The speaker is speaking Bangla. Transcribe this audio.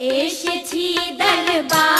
এসেছি দরবার।